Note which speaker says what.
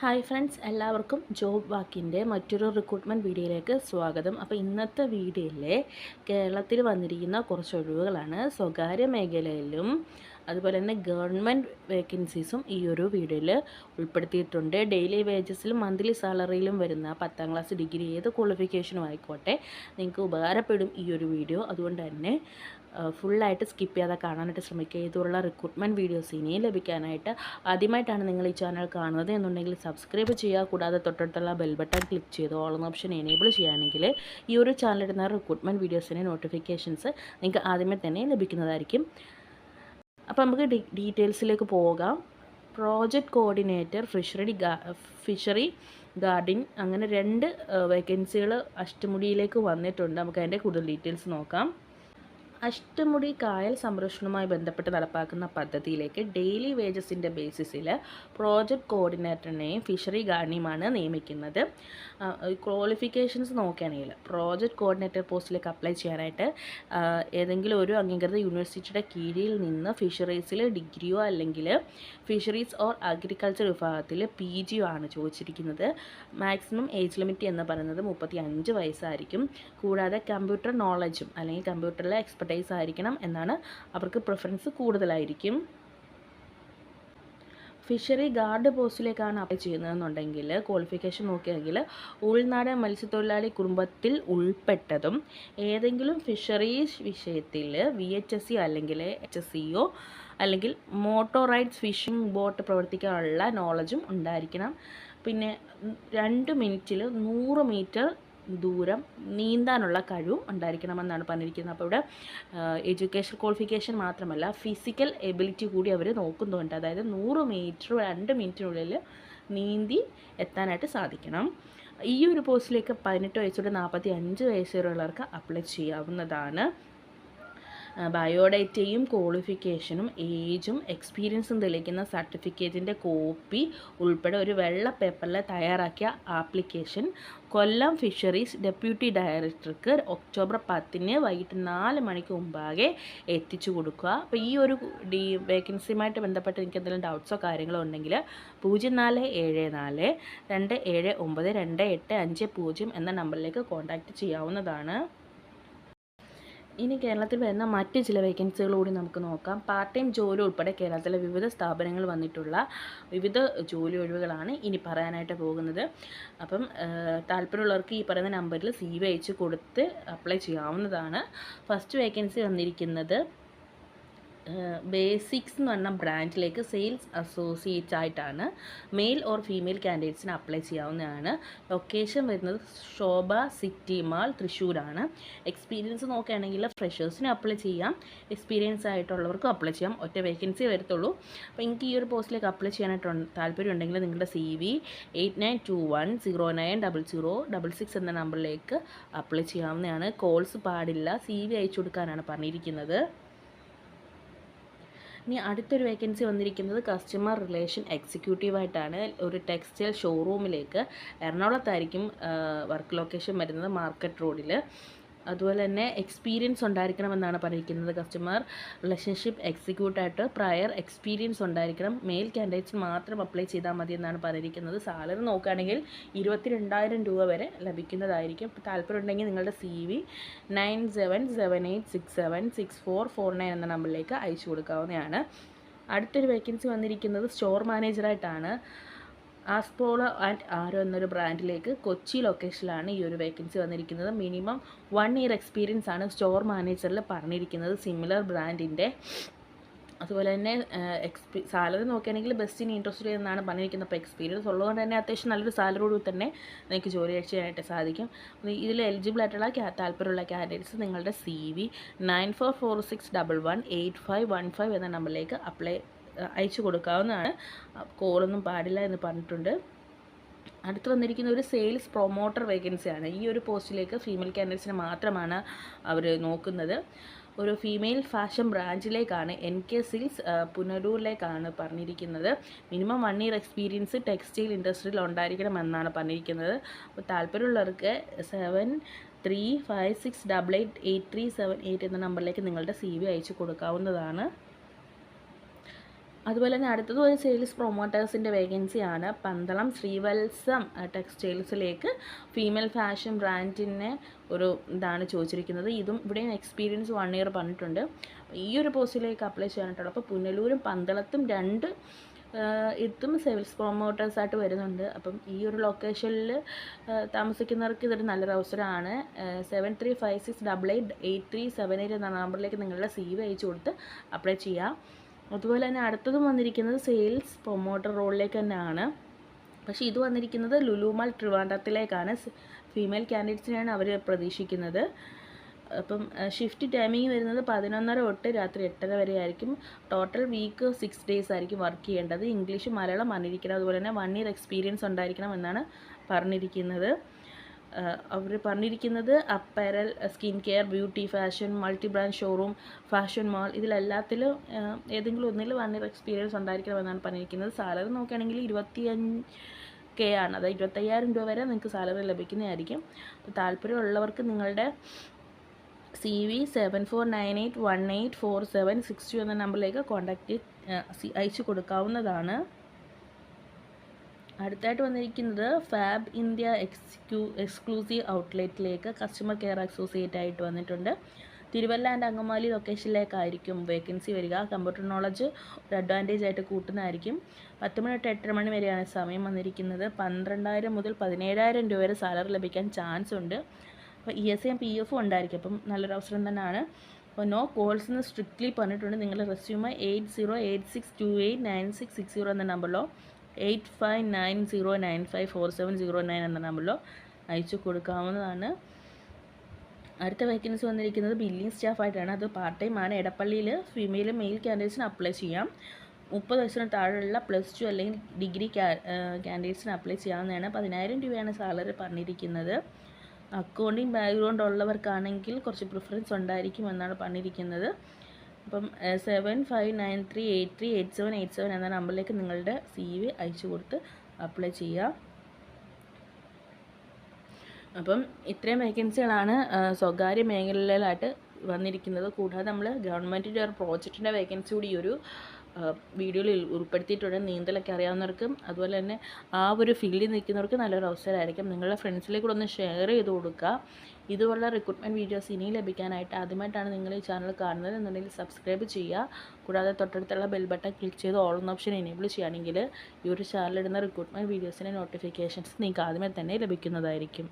Speaker 1: Hi friends എല്ലാവർക്കും job വാക്കിന്റെ മറ്റൊരു റിക്രൂട്ട്മെന്റ് വീഡിയോയിലേക്ക് സ്വാഗതം. അപ്പോൾ ഇന്നത്തെ വീഡിയോയിലെ കേരളത്തിൽ വന്നിരിക്കുന്ന കുറച്ച് ഒഴിവുകളാണ്. സ്വകാര്യ മേഖലയിലും അതുപോലെ തന്നെ ഗവൺമെന്റ് വേക്കൻസീസും ഈ ഒരു വീഡിയോയിൽ ഉൾപ്പെടുത്തിയിട്ടുണ്ട്. ഡെയിലി വേജസിലും മന്ത്ലി സാലറിയിലും വരുന്ന പത്താം ക്ലാസ് ഡിഗ്രി ഏത് ക്വാളിഫിക്കേഷനും ആയിക്കോട്ടെ നിങ്ങൾക്ക് ഉപകാരപ്പെടും ഈ ഒരു വീഡിയോ. അതുകൊണ്ട് തന്നെ ഫുള്ളായിട്ട് സ്കിപ്പ് ചെയ്യാതെ കാണാനായിട്ട് ശ്രമിക്കുക. ഇതുള്ള റിക്രൂട്ട്മെന്റ് വീഡിയോസ് ഇനിയും ലഭിക്കാനായിട്ട് ആദ്യമായിട്ടാണ് നിങ്ങൾ ഈ ചാനൽ കാണുന്നത് എന്നുണ്ടെങ്കിൽ സബ്സ്ക്രൈബ് ചെയ്യുക. കൂടാതെ തൊട്ടടുത്തുള്ള ബെൽ ബട്ടൺ ക്ലിക്ക് ചെയ്ത് ഓൾ ഓപ്ഷൻ എനേബിൾ ചെയ്യുകയാണെങ്കിൽ ഈ ഒരു ചാനലിടുന്ന റിക്രൂട്ട്മെന്റ് വീഡിയോസിന്റെ നോട്ടിഫിക്കേഷൻസ് നിങ്ങൾക്ക് ആദ്യമേ തന്നെ ലഭിക്കുന്നതായിരിക്കും. അപ്പോൾ നമുക്ക് ഡീറ്റെയിൽസിലേക്ക് പോകാം. പ്രോജക്റ്റ് കോർഡിനേറ്റർ ഫിഷറി ഫിഷറി ഗാർഡിൻ അങ്ങനെ രണ്ട് വേക്കൻസികൾ അഷ്ടമുടിയിലേക്ക് വന്നിട്ടുണ്ട്. നമുക്ക് അതിന്റെ കൂടുതൽ ഡീറ്റെയിൽസ് നോക്കാം. അഷ്ടമുടി കായൽ സംരക്ഷണവുമായി ബന്ധപ്പെട്ട് നടപ്പാക്കുന്ന പദ്ധതിയിലേക്ക് ഡെയിലി വേജസിന്റെ ബേസിസിൽ പ്രോജക്റ്റ് കോർഡിനേറ്ററിനെയും ഫിഷറി ഗാർഡിനെയുമാണ് നിയമിക്കുന്നത്. ക്വാളിഫിക്കേഷൻസ് നോക്കുകയാണെങ്കിൽ പ്രോജക്റ്റ് കോർഡിനേറ്റർ പോസ്റ്റിലേക്ക് അപ്ലൈ ചെയ്യാനായിട്ട് ഏതെങ്കിലും ഒരു അംഗീകൃത യൂണിവേഴ്സിറ്റിയുടെ കീഴിൽ നിന്ന് ഫിഷറീസിൽ ഡിഗ്രിയോ അല്ലെങ്കിൽ ഫിഷറീസ് ഓർ അഗ്രികൾച്ചർ വിഭാഗത്തിൽ പി ജിയോ ആണ് ചോദിച്ചിരിക്കുന്നത്. മാക്സിമം ഏജ് ലിമിറ്റ് എന്ന് പറയുന്നത് മുപ്പത്തി അഞ്ച് വയസ്സായിരിക്കും. കൂടാതെ കമ്പ്യൂട്ടർ നോളജും അല്ലെങ്കിൽ കമ്പ്യൂട്ടറിലെ എക്സ്പെർട്ടൈസ് ആയിരിക്കണം എന്നാണ് അവർക്ക് പ്രിഫറൻസ് കൂടുതലായിരിക്കും. ഫിഷറി ഗാർഡ് പോസ്റ്റിലേക്കാണ് അപ്ലൈ ചെയ്യുന്നതെന്നുണ്ടെങ്കിൽ ക്വാളിഫിക്കേഷൻ നോക്കിയെങ്കിൽ ഉൾനാടൻ മത്സ്യത്തൊഴിലാളി കുടുംബത്തിൽ ഉൾപ്പെട്ടതും ഏതെങ്കിലും ഫിഷറീസ് വിഷയത്തിൽ വി എച്ച് എസ് സി അല്ലെങ്കിൽ എച്ച് എസ് സിയോ അല്ലെങ്കിൽ മോട്ടോറൈഡ്സ് ഫിഷിംഗ് ബോട്ട് പ്രവർത്തിക്കാനുള്ള നോളജും ഉണ്ടായിരിക്കണം. പിന്നെ രണ്ട് മിനിറ്റിൽ നൂറ് മീറ്റർ ദൂരം നീന്താനുള്ള കഴിവും ഉണ്ടായിരിക്കണമെന്നാണ് പറഞ്ഞിരിക്കുന്നത്. അപ്പോൾ ഇവിടെ എഡ്യൂക്കേഷൻ ക്വാളിഫിക്കേഷൻ മാത്രമല്ല ഫിസിക്കൽ എബിലിറ്റി കൂടി അവർ നോക്കുന്നുണ്ട്. അതായത് നൂറ് മീറ്റർ രണ്ട് മിനിറ്റിനുള്ളിൽ നീന്തി എത്താനായിട്ട് സാധിക്കണം. ഈ ഒരു പോസ്റ്റിലേക്ക് പതിനെട്ട് വയസ്സോടെ നാൽപ്പത്തി അഞ്ച് വയസ്സ് അപ്ലൈ ചെയ്യാവുന്നതാണ്. ബയോഡേറ്റയും ക്വാളിഫിക്കേഷനും ഏജും എക്സ്പീരിയൻസും തെളിയിക്കുന്ന സർട്ടിഫിക്കറ്റിന്റെ കോപ്പി ഉൾപ്പെടെ ഒരു വെള്ള പേപ്പറിൽ തയ്യാറാക്കിയ ആപ്ലിക്കേഷൻ കൊല്ലം ഫിഷറീസ് ഡെപ്യൂട്ടി ഡയറക്ടർക്ക് ഒക്ടോബർ പത്തിന് വൈകിട്ട് നാല് മണിക്ക് മുമ്പാകെ എത്തിച്ചു കൊടുക്കുക. അപ്പോൾ ഈ ഒരു ഡി വേക്കൻസിയുമായിട്ട് ബന്ധപ്പെട്ട് എനിക്ക് എന്തെങ്കിലും ഡൗട്ട്സോ കാര്യങ്ങളോ ഉണ്ടെങ്കിൽ പൂജ്യം നാല് ഏഴ് നാല് രണ്ട് ഏഴ് ഒമ്പത് രണ്ട് എട്ട് അഞ്ച് പൂജ്യം എന്ന നമ്പറിലേക്ക് കോൺടാക്റ്റ് ചെയ്യാവുന്നതാണ്. ഇനി കേരളത്തിൽ വരുന്ന മറ്റ് ചില വേക്കൻസികൾ കൂടി നമുക്ക് നോക്കാം. പാർട്ട് ടൈം ജോലി ഉൾപ്പെടെ കേരളത്തിലെ വിവിധ സ്ഥാപനങ്ങൾ വന്നിട്ടുള്ള വിവിധ ജോലി ഒഴിവുകളാണ് ഇനി പറയാനായിട്ട് പോകുന്നത്. അപ്പം താല്പര്യമുള്ളവർക്ക് ഈ പറയുന്ന നമ്പറിൽ സി വി അയച്ച് കൊടുത്ത് അപ്ലൈ ചെയ്യാവുന്നതാണ്. ഫസ്റ്റ് വേക്കൻസി വന്നിരിക്കുന്നത് ബേസിക്സ് എന്ന് പറഞ്ഞ ബ്രാൻഡിലേക്ക് സെയിൽസ് അസോസിയേറ്റ് ആയിട്ടാണ് മെയിൽ ഓർ ഫീമെയിൽ കാൻഡിഡേറ്റ്സിന് അപ്ലൈ ചെയ്യാവുന്നതാണ്. ലൊക്കേഷൻ വരുന്നത് ശോഭ സിറ്റി മാൾ തൃശ്ശൂരാണ്. എക്സ്പീരിയൻസ് നോക്കുകയാണെങ്കിൽ ഫ്രഷേഴ്സിന് അപ്ലൈ ചെയ്യാം. എക്സ്പീരിയൻസ് ആയിട്ടുള്ളവർക്കും അപ്ലൈ ചെയ്യാം. ഒറ്റ വേക്കൻസി വരത്തുള്ളൂ. അപ്പോൾ എനിക്ക് ഈ ഒരു പോസ്റ്റിലേക്ക് അപ്ലൈ ചെയ്യാനായിട്ട് താല്പര്യം ഉണ്ടെങ്കിൽ നിങ്ങളുടെ സി വി എയ്റ്റ് എന്ന നമ്പറിലേക്ക് അപ്ലൈ ചെയ്യാവുന്നതാണ്. കോൾസ് പാടില്ല. സി വി അയച്ചു കൊടുക്കാനാണ് പറഞ്ഞിരിക്കുന്നത്. ഇനി അടുത്തൊരു വേക്കൻസി വന്നിരിക്കുന്നത് കസ്റ്റമർ റിലേഷൻ എക്സിക്യൂട്ടീവായിട്ടാണ് ഒരു ടെക്സ്റ്റൈൽ ഷോറൂമിലേക്ക് എറണാകുളത്തായിരിക്കും വർക്ക് ലൊക്കേഷൻ വരുന്നത് മാർക്കറ്റ് റോഡിൽ അതുപോലെ തന്നെ എക്സ്പീരിയൻസ് ഉണ്ടായിരിക്കണം എന്നാണ് പറഞ്ഞിരിക്കുന്നത് കസ്റ്റമർ റിലേഷൻഷിപ്പ് എക്സിക്യൂട്ടായിട്ട് പ്രയർ എക്സ്പീരിയൻസ് ഉണ്ടായിരിക്കണം. മെയിൽ കാൻഡിഡേറ്റ്സ് മാത്രം അപ്ലൈ ചെയ്താൽ മതി എന്നാണ് പറഞ്ഞിരിക്കുന്നത്. സാലറി നോക്കുകയാണെങ്കിൽ ഇരുപത്തി രണ്ടായിരം രൂപ വരെ ലഭിക്കുന്നതായിരിക്കും. താല്പര്യം ഉണ്ടെങ്കിൽ നിങ്ങളുടെ C V nine seven seven eight six seven six four four nine എന്ന നമ്പറിലേക്ക് അയച്ചു കൊടുക്കാവുന്നതാണ്. അടുത്തൊരു വേക്കൻസി വന്നിരിക്കുന്നത് സ്റ്റോർ മാനേജറായിട്ടാണ് ആസ്പോളോ ആൻഡ് ആരോ എന്നൊരു ബ്രാൻഡിലേക്ക് കൊച്ചി ലൊക്കേഷനിലാണ് ഈ ഒരു വേക്കൻസി വന്നിരിക്കുന്നത്. മിനിമം വൺ ഇയർ എക്സ്പീരിയൻസ് ആണ് സ്റ്റോർ മാനേജറിൽ പറഞ്ഞിരിക്കുന്നത് സിമിലർ ബ്രാൻഡിന്റെ അതുപോലെ തന്നെ എക്സ്പീ സാലറി നോക്കുകയാണെങ്കിൽ ബെസ്റ്റ് ഇനി ഇൻട്രസ്റ്റ് എന്നാണ് പറഞ്ഞിരിക്കുന്നത്. അപ്പോൾ എക്സ്പീരിയൻസ് ഉള്ളതുകൊണ്ട് തന്നെ അത്യാവശ്യം നല്ലൊരു സാലറി കൂടി തന്നെ നിങ്ങൾക്ക് ജോലി ചെയ്യാനായിട്ട് സാധിക്കും. ഇതിൽ എലിജിബിൾ ആയിട്ടുള്ള താല്പര്യമുള്ള കാൻഡിഡേറ്റ്സ് നിങ്ങളുടെ C V nine four four six double one eight five one five എന്ന നമ്പറിലേക്ക് അപ്ലൈ അയച്ചു കൊടുക്കാവുന്നതാണ്. കോളൊന്നും പാടില്ല എന്ന് പറഞ്ഞിട്ടുണ്ട്. അടുത്ത് വന്നിരിക്കുന്ന ഒരു സെയിൽസ് പ്രൊമോട്ടർ വേക്കൻസിയാണ്. ഈ ഒരു പോസ്റ്റിലേക്ക് ഫീമെയിൽ കാൻഡിഡേറ്റ്സിനെ മാത്രമാണ് അവർ നോക്കുന്നത്. ഒരു ഫീമെയിൽ ഫാഷൻ ബ്രാഞ്ചിലേക്കാണ് എൻ കെ സിൽസ് പുനരൂരിലേക്കാണ് പറഞ്ഞിരിക്കുന്നത്. Minimum one year experience textile ഇൻഡസ്ട്രിയിൽ ഉണ്ടായിരിക്കണം എന്നാണ് പറഞ്ഞിരിക്കുന്നത്. അപ്പോൾ താല്പര്യമുള്ളവർക്ക് seven three five six double eight eight three seven eight എന്ന നമ്പറിലേക്ക് നിങ്ങളുടെ സി വി അയച്ചു കൊടുക്കാവുന്നതാണ്. അതുപോലെ തന്നെ അടുത്തത് ഒരു സെയിൽസ് പ്രൊമോട്ടേഴ്സിന്റെ വേക്കൻസിയാണ് പന്തളം ശ്രീവത്സം ടെക്സ്റ്റൈൽസിലേക്ക് ഫീമെയിൽ ഫാഷൻ ബ്രാൻഡിനെ ഒരു ഇതാണ് ചോദിച്ചിരിക്കുന്നത്. ഇതും ഇവിടെയും എക്സ്പീരിയൻസ് വൺ ഇയർ പറഞ്ഞിട്ടുണ്ട്. ഈ ഒരു പോസ്റ്റിലേക്ക് അപ്ലൈ ചെയ്യാനായിട്ടുള്ള അപ്പോൾ പുനലൂരും പന്തളത്തും രണ്ട് ഇതും സെയിൽസ് പ്രൊമോട്ടേഴ്സായിട്ട് വരുന്നുണ്ട്. അപ്പം ഈ ഒരു ലൊക്കേഷനിൽ താമസിക്കുന്നവർക്ക് ഇതൊരു നല്ലൊരു അവസരമാണ്. Seven three five six double eight eight three seven eight എന്ന നമ്പറിലേക്ക് നിങ്ങളുടെ സി വി അയച്ചു കൊടുത്ത് അപ്ലൈ ചെയ്യാം. അതുപോലെ തന്നെ അടുത്തതും വന്നിരിക്കുന്നത് സെയിൽസ് പ്രൊമോട്ടർ റോളിലേക്ക് തന്നെയാണ്. പക്ഷേ ഇത് വന്നിരിക്കുന്നത് ലുലുമാൾ ട്രിവാൻഡ്രത്തിലേക്കാണ്. ഫീമെയിൽ കാൻഡിഡേറ്റ്സിനെയാണ് അവർ പ്രതീക്ഷിക്കുന്നത്. അപ്പം ഷിഫ്റ്റ് ടൈമിംഗ് വരുന്നത് പതിനൊന്നര തൊട്ട് രാത്രി എട്ടര വരെ ആയിരിക്കും. ടോട്ടൽ വീക്ക് സിക്സ് ഡേയ്സ് ആയിരിക്കും വർക്ക് ചെയ്യേണ്ടത്. ഇംഗ്ലീഷ് മലയാളം അറിഞ്ഞിരിക്കണം അതുപോലെ തന്നെ വൺ ഇയർ എക്സ്പീരിയൻസ് ഉണ്ടായിരിക്കണം എന്നാണ് പറഞ്ഞിരിക്കുന്നത്. അവർ പറഞ്ഞിരിക്കുന്നത് apparel skin care beauty fashion multi brand showroom fashion mall ഇതിലെല്ലാത്തിലും ഏതെങ്കിലും ഒന്നിൽ വൺ ഇയർ എക്സ്പീരിയൻസ് ഉണ്ടായിരിക്കണമെന്നാണ് പറഞ്ഞിരിക്കുന്നത്. സാലറി നോക്കുകയാണെങ്കിൽ ഇരുപത്തി അഞ്ച് കെ ആണ്. അതായത് ഇരുപത്തയ്യായിരം രൂപ വരെ നിങ്ങൾക്ക് സാലറി ലഭിക്കുന്നതായിരിക്കും. അപ്പോൾ താല്പര്യമുള്ളവർക്ക് നിങ്ങളുടെ C V seven four nine eight one eight four seven six two എന്ന നമ്പറിലേക്ക് കോൺടാക്റ്റ് അയച്ചു കൊടുക്കാവുന്നതാണ്. അടുത്തായിട്ട് വന്നിരിക്കുന്നത് ഫാബ് ഇന്ത്യ എക്സ്ക്യൂ എക്സ്ക്ലൂസീവ് ഔട്ട്ലെറ്റിലേക്ക് കസ്റ്റമർ കെയർ അസോസിയേറ്റ് ആയിട്ട് വന്നിട്ടുണ്ട്. തിരുവല്ല ആൻഡ് അങ്കമാലി ലൊക്കേഷനിലേക്കായിരിക്കും വേക്കൻസി വരിക. കമ്പ്യൂട്ടർ നോളജ് ഒരു അഡ്വാന്റേജ് ആയിട്ട് കൂട്ടുന്നതായിരിക്കും. പത്ത് മണി തൊട്ട് എട്ടര മണി വരെയാണ് സമയം വന്നിരിക്കുന്നത്. പന്ത്രണ്ടായിരം മുതൽ പതിനേഴായിരം രൂപ വരെ സാലറി ലഭിക്കാൻ ചാൻസ് ഉണ്ട്. അപ്പോൾ ഇ എസ് എം പി എഫും ഉണ്ടായിരിക്കും. അപ്പം നല്ലൊരു അവസരം തന്നെയാണ്. അപ്പോൾ നോ കോൾസ് എന്ന് സ്ട്രിക്ട്ലി പറഞ്ഞിട്ടുണ്ട്. നിങ്ങളുടെ resume eight zero eight six two eight nine six six zero എന്ന നമ്പറിലോ eight five nine zero nine five four seven zero nine എന്ന നമ്പറിലോ അയച്ചു കൊടുക്കാവുന്നതാണ്. അടുത്ത വേക്കൻസി വന്നിരിക്കുന്നത് ബില്ലിംഗ് സ്റ്റാഫായിട്ടാണ് അത് പാർട്ട് ടൈം ആണ്. എടപ്പള്ളിയിൽ ഫീമെയിൽ മെയിൽ ക്യാൻഡിഡേറ്റ്സിന് അപ്ലൈ ചെയ്യാം. മുപ്പത് വയസ്സിന് താഴെയുള്ള പ്ലസ് ടു അല്ലെങ്കിൽ ഡിഗ്രി ക്യാൻഡിഡേറ്റ്സിന് അപ്ലൈ ചെയ്യാവുന്നതാണ്. പതിനായിരം രൂപയാണ് സാലറി പറഞ്ഞിരിക്കുന്നത്. അക്കൗണ്ടിങ് ബാക്ക്ഗ്രൗണ്ട് ഉള്ളവർക്കാണെങ്കിൽ കുറച്ച് പ്രിഫറൻസ് ഉണ്ടായിരിക്കും എന്നാണ് പറഞ്ഞിരിക്കുന്നത്. അപ്പം seven five nine three eight three eight seven eight seven എന്ന നമ്പറിലേക്ക് നിങ്ങളുടെ സി വി അയച്ചു കൊടുത്ത് അപ്ലൈ ചെയ്യുക. അപ്പം ഇത്രയും വേക്കൻസികളാണ് സ്വകാര്യ മേഖലയിലായിട്ട് വന്നിരിക്കുന്നത്. കൂടാതെ നമ്മൾ ഗവൺമെന്റിന്റെ ഒരു പ്രോജക്റ്റിന്റെ വേക്കൻസി കൂടി ഒരു വീഡിയോയിൽ ഉൾപ്പെടുത്തിയിട്ടുണ്ട്. നീന്തലൊക്കെ അറിയാവുന്നവർക്കും അതുപോലെ തന്നെ ആ ഒരു ഫീൽഡിൽ നിൽക്കുന്നവർക്ക് നല്ലൊരു അവസരമായിരിക്കും. നിങ്ങളുടെ ഫ്രണ്ട്സിലേക്ക് കൂടെ ഒന്ന് ഷെയർ ചെയ്ത് കൊടുക്കുക. ഇതുപോലുള്ള റിക്രൂട്ട്മെന്റ് വീഡിയോസ് ഇനിയും ലഭിക്കാനായിട്ട് ആദ്യമായിട്ടാണ് നിങ്ങൾ ഈ ചാനൽ കാണുന്നത് എന്നുണ്ടെങ്കിൽ സബ്സ്ക്രൈബ് ചെയ്യുക. കൂടാതെ തൊട്ടടുത്തുള്ള ബെൽ ബട്ടൺ ക്ലിക്ക് ചെയ്ത് ഓൾ എന്ന ഓപ്ഷൻ എനേബിൾ ചെയ്യുകയാണെങ്കിൽ ഈ ഒരു ചാനലിടുന്ന റിക്രൂട്ട്മെന്റ് വീഡിയോസിന്റെ നോട്ടിഫിക്കേഷൻസ് നിങ്ങൾക്ക് ആദ്യമേ തന്നെ ലഭിക്കുന്നതായിരിക്കും.